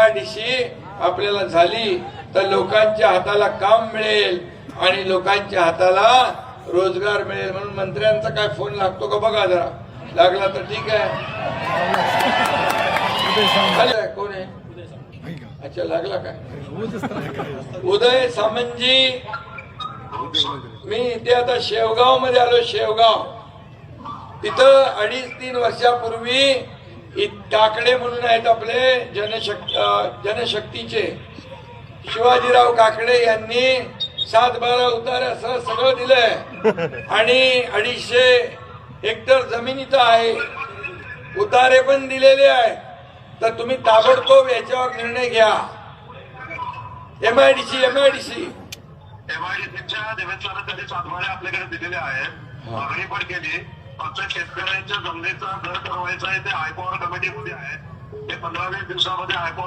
I आपल्याला झाली तर लोकांच्या हाताला काम मिळेल आणि लोकांच्या हाताला रोजगार मिळेल म्हणून मंत्र्यांचा काय फोन लागतो का बघा जरा. लागला तर ठीक आहे. कोण आहे? अच्छा लागला काय? उदय सामंतजी. मी इथे आता शेवगावमध्ये आलो शेवगाव. तिथं अडीच तीन वर्षापूर्वी काकडे म्हणून आहेत आपले जनशक् जनशक्तीचे. शिवाजीराव काकडे यांनी सात बारा उतार्यासह सगळं दिलंय. आणि अडीचशे हेक्टर जमीन इथं आहे. उतारे पण दिलेले आहे तर तुम्ही ताबडतोब याच्यावर निर्णय घ्या. M I D C M I D C एमआयडीसीच्या Devendra त्यांनी सातबारे आपल्याकडे दिलेले आहेत. मागणी पण केली. फक्त शेतकऱ्यांच्या जमिनीचा दर ठरवायचा आहे ते हायपॉवर कमिटीमध्ये आहे. ते पंधरा वीस दिवसामध्ये हायपॉवर